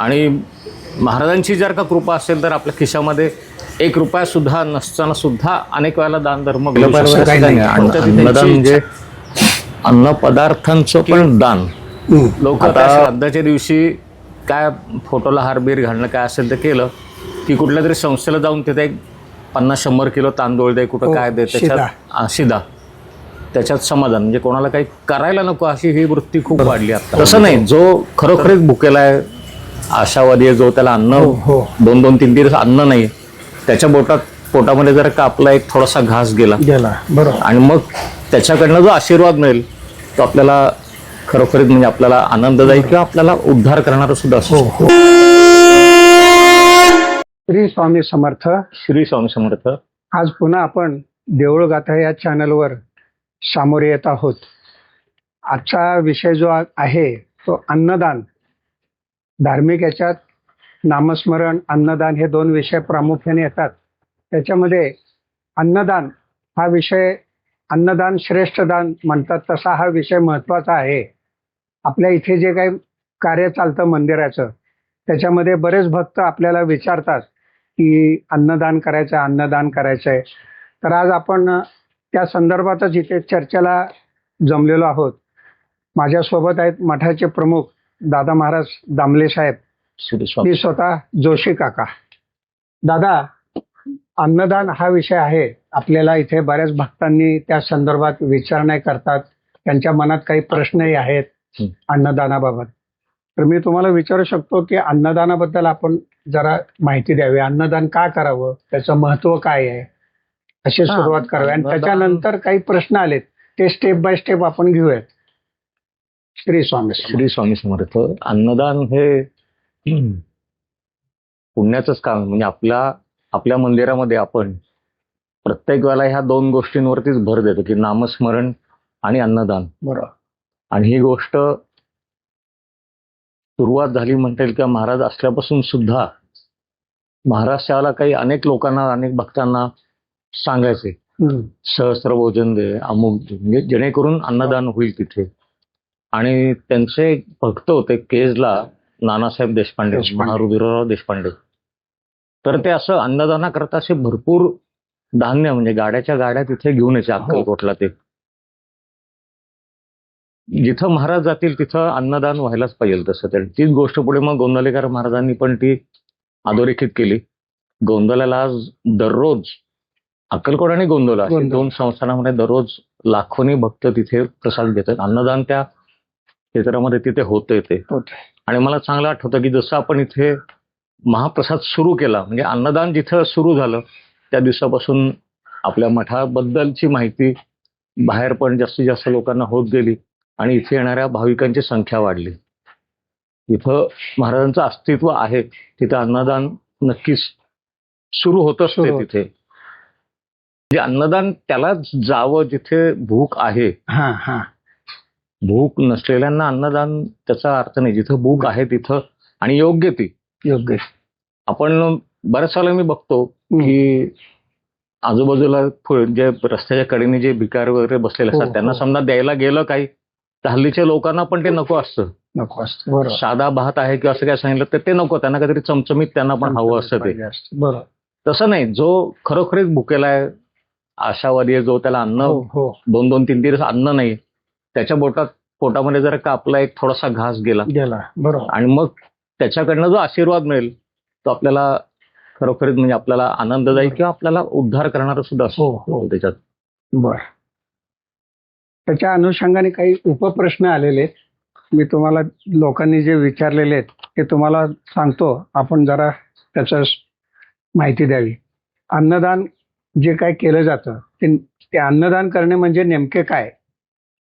आणि महाराजांची जर का कृपा असेल तर आपल्या खिशामध्ये एक रुपया सुद्धा नसताना सुद्धा अनेक वेळेला दान धर्म घडू बरोबर, शकतो. काही नाही. फक्त ती अन्नदान त्यांची म्हणजे अन्न पदार्थांचं पण दान. लोक श्राद्धाच्या दिवशी काय फोटोला हारबीर घालणं काय असेल ते केलं की कुठल्या तरी संस्थेला जाऊन तिथे एक पन्नास शंभर किलो तांदूळ दे कुठं हो, काय दे. त्याच्यात शिदा त्याच्यात समाधान म्हणजे कोणाला काही करायला नको अशी ही वृत्ती खूप वाढली आता तसं नाही जो खरोखरच भुकेला आहे आशावादी आहे जो त्याला अन्न हो, हो. दोन दोन तीन दिवस अन्न नाही त्याच्या बोटात पोटामध्ये जर का आपला एक थोडासा घास गेला गेला बरोबर आणि मग त्याच्याकडनं जो आशीर्वाद मिळेल तो आपल्याला खरोखरीच म्हणजे आपल्याला आनंददायी किंवा आपल्याला उद्धार करणारा सुद्धा असू हो श्री स्वामी समर्थ. श्री स्वामी समर्थ. आज पुन्हा आपण देऊळ गाथा या चॅनलवर सामोरे येत आहोत. आजचा विषय जो आहे तो अन्नदान. धार्मिक याच्यात नामस्मरण अन्नदान हे दोन विषय प्रामुख्याने येतात. त्याच्यामध्ये अन्नदान हा विषय अन्नदान श्रेष्ठ दान म्हणतात तसा हा विषय महत्त्वाचा आहे. आपल्या इथे जे काही कार्य चालतं मंदिराचं त्याच्यामध्ये बरेच भक्त आपल्याला विचारतात की अन्नदान करायचं आहे अन्नदान करायचं आहे तर आज आपण त्या संदर्भातच इथे चर्चेला जमलेलो आहोत. माझ्यासोबत आहेत मठाचे प्रमुख दादा महाराज दामले साहेब मी स्वतः जोशी काका. दादा अन्नदान हा विषय आहे. आपल्याला इथे बऱ्याच भक्तांनी त्या संदर्भात विचारणा करतात. त्यांच्या मनात काही प्रश्नही आहेत हं. अन्नदानाबाबत. तर मी तुम्हाला विचारू शकतो की अन्नदानाबद्दल आपण जरा माहिती द्यावी. अन्नदान का करावं? त्याचं महत्त्व काय आहे? अशी सुरुवात करावी. आणि अन्नदान- त्याच्यानंतर काही प्रश्न आलेत. ते स्टेप बाय स्टेप आपण घेऊयात. श्री स्वामी समर्थ. श्री स्वामी समर्थ अन्नदान हे पुण्याचंच काम. म्हणजे आपल्या आपल्या मंदिरामध्ये आपण प्रत्येक वेळेला ह्या दोन गोष्टींवरतीच भर देतो की नामस्मरण आणि अन्नदान बरोबर आणि ही गोष्ट सुरुवात झाली म्हणता येईल किंवा महाराज असल्यापासून सुद्धा महाराज त्याला काही अनेक लोकांना अनेक भक्तांना सांगायचे. सहस्त्र भोजन दे अमुक. म्हणजे जेणेकरून अन्नदान होईल तिथे आणि त्यांचे एक भक्त होते केजला नानासाहेब देशपांडे. महारुद्रराव देशपांडे. तर ते असं अन्नदानाकरता असे भरपूर धान्य म्हणजे गाड्याच्या गाड्या तिथे घेऊन यायचे अक्कलकोटला ते. जिथं महाराज जातील तिथं अन्नदान व्हायलाच पाहिजे तसं तर तीच गोष्ट पुढे मग गोंदलेकर महाराजांनी पण ती अधोरेखित केली. गोंदलाला आज दररोज अक्कलकोट आणि गोंदवला. दोन संस्थानामध्ये दररोज लाखोनी भक्त तिथे प्रसाद घेतात. अन्नदान त्या क्षेत्रामध्ये तिथे होते ते होते. आणि मला चांगलं आठवतं की जसं आपण इथे महाप्रसाद सुरू केला म्हणजे अन्नदान जिथं सुरू झालं त्या दिवसापासून आपल्या मठाबद्दलची माहिती बाहेर पण जास्तीत जास्त लोकांना होत गेली आणि इथे येणाऱ्या भाविकांची संख्या वाढली इथं महाराजांचं अस्तित्व आहे तिथं अन्नदान नक्कीच सुरू होत असते. तिथे म्हणजे अन्नदान त्यालाच जावं जिथे भूक आहे भूक नसलेल्यांना अन्नदान त्याचा अर्थ नाही. जिथं भूक आहे तिथं आणि योग्य ती. योग्य. आपण बऱ्याच वेळेला मी बघतो हं. की आजूबाजूला जे रस्त्याच्या कडेने जे भिकार वगैरे बसलेले हो, असतात त्यांना हो. समजा द्यायला गेलं काही तर हल्लीच्या लोकांना पण ते नको असतं. नको असतं. साधा भात आहे किंवा असं काय सांगितलं तर ते नको. त्यांना काहीतरी चमचमीत त्यांना पण हवं असतं ते. बरोबर. तसं नाही. जो खरोखरीच भुकेला आहे आशावादी आहे जो त्याला अन्न हो हो. दोन दोन तीन दिवस अन्न नाही त्याच्या बोटात पोटामध्ये जर का आपला एक थोडासा घास गेला गेला बरोबर. आणि मग त्याच्याकडनं जो आशीर्वाद मिळेल तो आपल्याला खरोखरीच म्हणजे आपल्याला आनंददायी किंवा आपल्याला उद्धार करणारा सुद्धा असतो हो हो. त्याच्यात. बर. त्याच्या अनुषंगाने काही उपप्रश्न आलेले आहेत. मी तुम्हाला लोकांनी जे विचारलेले आहेत ते तुम्हाला सांगतो. आपण जरा त्याचं माहिती द्यावी. अन्नदान जे काय केलं जातं ते अन्नदान करणे म्हणजे नेमके काय?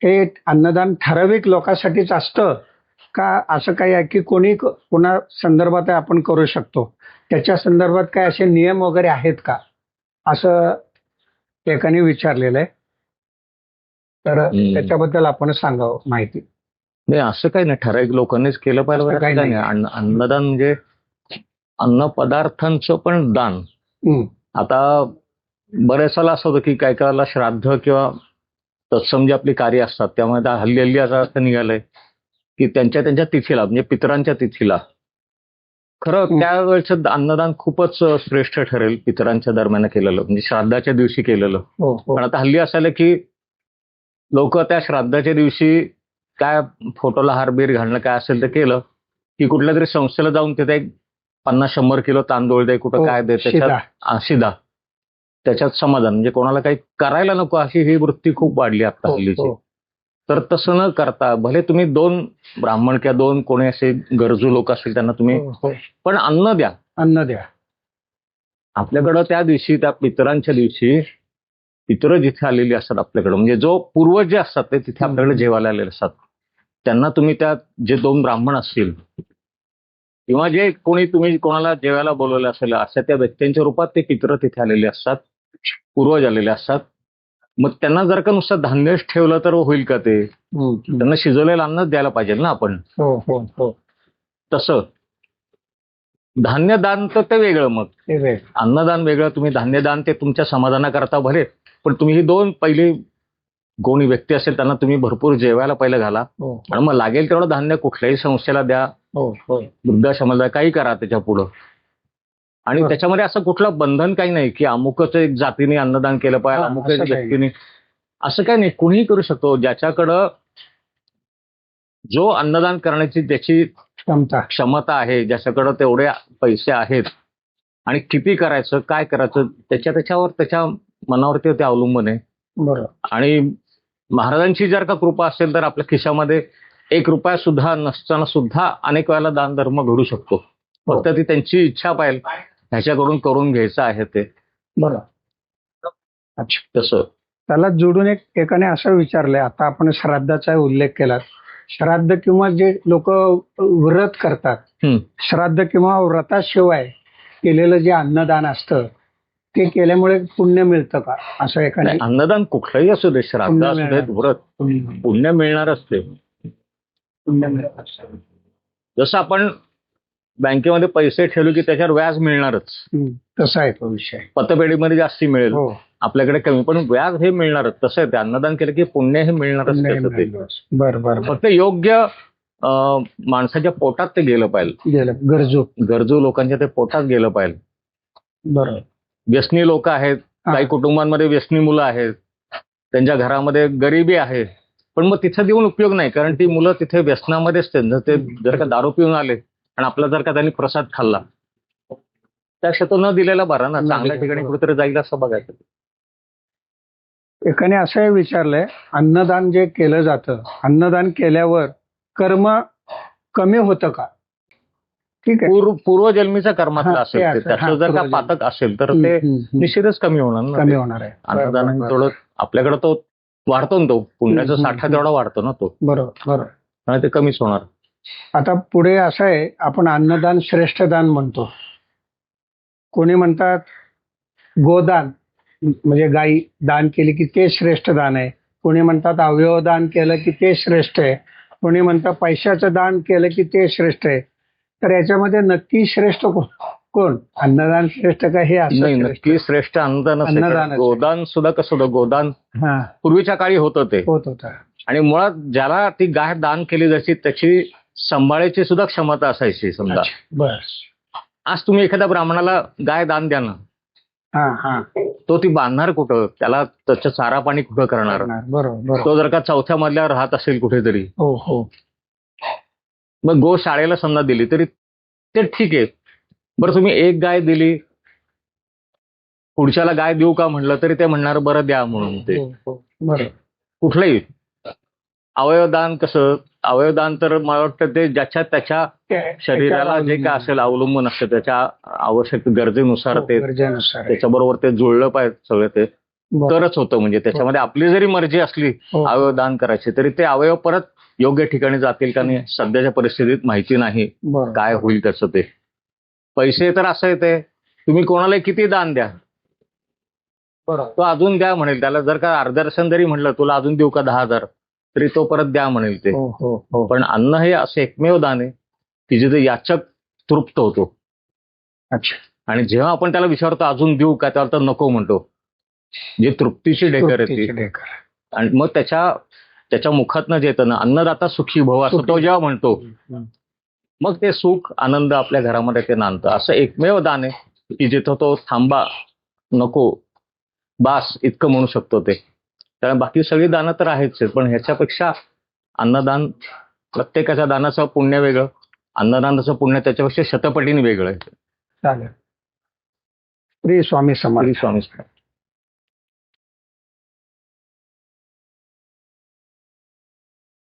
हे अन्नदान ठराविक लोकांसाठीच असतं का? असं काही आहे की कोणी कोणा संदर्भात आपण करू शकतो? त्याच्या संदर्भात काय असे नियम वगैरे आहेत का? असं एकाने विचारलेलं आहे. तर. त्याच्याबद्दल आपण सांगावं माहिती. नाही असं काही नाही. ठराविक लोकांनीच केलं पाहिजे काही काही नाही. नाही. अन्न- अन्नदान म्हणजे अन्न पदार्थांचं पण दान. आता बऱ्याच वेळेला असं होतं की काय काय वेळेला श्राद्ध किंवा तत्सम जी आपली कार्य असतात त्यामुळे आता हल्ली हल्ली असं असं निघालंय की त्यांच्या त्यांच्या तिथीला म्हणजे पितरांच्या तिथीला खरं. त्यावेळेचं अन्नदान खूपच श्रेष्ठ ठरेल पितरांच्या दरम्यान केलेलं म्हणजे श्राद्धाच्या दिवशी केलेलं हो हो पण आता हल्ली असं आलं की लोक त्या श्राद्धाच्या दिवशी काय फोटोला हारबीर घालणं काय असेल ते केलं की कुठल्या तरी संस्थेला जाऊन तिथे एक पन्नास शंभर किलो तांदूळ दे कुठं हो, काय दे. त्याच्यात शिदा त्याच्यात समाधान. म्हणजे कोणाला काही करायला नको अशी ही वृत्ती खूप वाढली आता हो, हल्लीची. हो. तर तसं न करता भले तुम्ही दोन ब्राह्मण किंवा दोन कोणी असे गरजू लोक असतील त्यांना तुम्ही हो. पण अन्न द्या. अन्न द्या. आपल्याकडं त्या दिवशी त्या पितरांच्या दिवशी पितर जिथे आलेली असतात आपल्याकडं म्हणजे जो पूर्वज जे असतात ते तिथे आपल्याकडे जेवायला आलेले असतात. त्यांना तुम्ही त्या जे दोन ब्राह्मण असतील किंवा जे कोणी तुम्ही कोणाला जेवायला बोलवलं असेल अशा त्या व्यक्तींच्या रूपात ते पितर तिथे आलेले असतात. पूर्वज आलेले असतात. मग त्यांना जर का नुसतं धान्यच ठेवलं तर होईल का ते? हम्म, हम्म. त्यांना शिजवलेलं अन्नच द्यायला पाहिजे ना आपण. हो हो हो. तसं. धान्यदान तर ते वेगळं मग. अन्नदान वेगळं तुम्ही धान्यदान ते तुमच्या समाधानाकरता भले पण तुम्ही ही दोन पहिली कोणी व्यक्ती असेल त्यांना तुम्ही भरपूर जेवायला पहिलं घाला. हो. आणि मग लागेल तेवढं धान्य कुठल्याही संस्थेला द्या. हो हो. वृद्धाश्रमाला काही करा त्याच्या पुढं. आणि. त्याच्यामध्ये असं कुठलं बंधन काही नाही की अमुकच एक जातीने अन्नदान केलं पाहिजे हा, अमुक असं एक व्यक्तीने. असं काही नाही. कुणीही करू शकतो. ज्याच्याकडं जो अन्नदान करण्याची ज्याची क्षमता. क्षमता आहे ज्याच्याकडं तेवढे पैसे आहेत आणि किती करायचं काय करायचं त्याच्या त्याच्यावर त्याच्या मनावरती ते अवलंबून आहे. बरोबर. आणि महाराजांची जर का कृपा असेल तर आपल्या खिशामध्ये एक रुपया सुद्धा नसताना सुद्धा अनेक वेळेला दान धर्म घडू शकतो. फक्त ती त्यांची इच्छा पाहिजे. ह्याच्याकडून करून घ्यायचं आहे ते. अच्छा तसं. त्याला जोडून एक एकाने असं विचारलंय आता आपण श्राद्धाचा उल्लेख केला श्राद्ध किंवा जे लोक व्रत करतात हम्म. श्राद्ध किंवा व्रताशिवाय केलेलं जे अन्नदान असतं ते केल्यामुळे पुण्य मिळतं का? असं एकाने नाही, अन्नदान कुठलंही असू दे श्राद्ध पुण्य असू मिळणार. व्रत पुण्य पुण्य मिळणारच ते मिळतं. जसं आपण बँकेमध्ये पैसे ठेवले की त्याच्यावर व्याज मिळणारच. तसा आहे. तो विषय पतपेढीमध्ये जास्ती मिळेल. हो. आपल्याकडे कमी पण व्याज हे मिळणारच. तसं आहे ते अन्नदान केलं की पुण्य हे मिळणारच पुण्य त्याचं ते. मिळतं. बरं बरं बरं. फक्त योग्य अं, माणसाच्या पोटात ते गेलं पाहिजे. गेलं गरजू. गरजू लोकांच्या ते पोटात गेलं पाहिजे. बरोबर व्यसनी लोक आहेत. हा. काही कुटुंबांमध्ये व्यसनी मुलं आहेत. त्यांच्या घरामध्ये गरिबी आहे. पण मग तिथं देऊन उपयोग नाही कारण ती मुलं तिथे व्यसनामध्येच त्यांचं ते जर का दारू पिऊन आले आणि आपला जर का त्यांनी प्रसाद खाल्ला त्यापेक्षा तो न दिलेला बरा ना चांगल्या ठिकाणी. कुठेतरी जाईल असं बघायचं एकाने असंही विचारलंय अन्नदान जे केलं जातं अन्नदान केल्यावर कर्म कमी होतं का ठीक आहे पूर्व पूर्वजन्मीचा कर्मातला असेल असं, त्याचं जर का. पातक असेल तर ते. निश्चितच कमी होणार कमी. होणार आहे बरोबर. थोडं आपल्याकडे तो वाढतो ना तो पुण्याचा साठा. तेवढा वाढतो ना तो बरोबर ते कमीच होणार आता पुढे असं आहे आपण अन्नदान श्रेष्ठ दान म्हणतो. कोणी म्हणतात गोदान म्हणजे गाई दान केली की ते श्रेष्ठ दान आहे. कोणी म्हणतात अवयव दान केलं की ते श्रेष्ठ आहे. कोणी म्हणतात पैशाचं दान केलं की ते श्रेष्ठ आहे. तर याच्यामध्ये नक्की श्रेष्ठ कोण? अन्नदान श्रेष्ठ का हे? नक्की श्रेष्ठ अन्नदान आहे. गोदान सुद्धा कसं होतं? गोदान पूर्वीच्या काळी होतं ते. होत होता. आणि मुळात ज्याला ती गाय दान केली जायची त्याची सांभाळायची सुद्धा क्षमता असायची समजा. आज तुम्ही एखाद्या ब्राह्मणाला गाय दान द्या ना. हा हा. तो ती बांधणार कुठं? त्याला त्याचं चारा पाणी कुठं करणार? बरोबर तो जर का चौथ्या मधल्यावर राहत असेल कुठेतरी. हो हो. मग गो शाळेला समजा दिली तरी ते ठीक आहे. बरं तुम्ही एक गाय दिली. पुढच्याला गाय देऊ का म्हणलं तरी ते म्हणणार बरं द्या म्हणून ते. हो, हो. कुठलंही. अवयवदान कसं? अवयवदान तर मला वाटतं ते ज्याच्या त्याच्या शरीराला जे काय असेल अवलंबून असतं त्याच्या आवश्यक गरजेनुसार ते हो, आहे. त्याच्याबरोबर ते जुळलं पाहिजे सगळं ते. तरच होतं. म्हणजे त्याच्यामध्ये आपली जरी मर्जी असली हो. अवयव दान करायची तरी ते अवयव परत योग्य ठिकाणी जातील का नाही सध्याच्या परिस्थितीत माहिती नाही. काय होईल त्याचं ते. पैसे तर असं येते तुम्ही कोणाला किती दान द्या. तो अजून द्या म्हणेल. त्याला जर का अर्धदर्शन जरी म्हणलं तुला अजून देऊ का दहा हजार? तरी तो परत द्या म्हणेल ते हो हो हो. पण अन्न हे असं एकमेव दान आहे की जिथे याचक तृप्त होतो. अच्छा. आणि जेव्हा आपण त्याला विचारतो अजून देऊ का? त्याला तर नको म्हणतो. जी तृप्तीची डेकर येते. आणि मग त्याच्या त्याच्या मुखातनं जे येतं ना अन्नदाता सुखी भव असं तो. जेव्हा म्हणतो. मग ते सुख आनंद आपल्या घरामध्ये ते नांदतं. असं एकमेव दान आहे की जिथं तो थांबा नको बास इतकं म्हणू शकतो ते. कारण बाकी सगळी दानं तर आहेच आहेत पण ह्याच्यापेक्षा अन्नदान प्रत्येकाच्या दानाचं पुण्य वेगळं अन्नदानाचं पुण्य त्याच्यापेक्षा शतपटीने वेगळं आहे. चालेल. श्री स्वामी श्री स्वामी.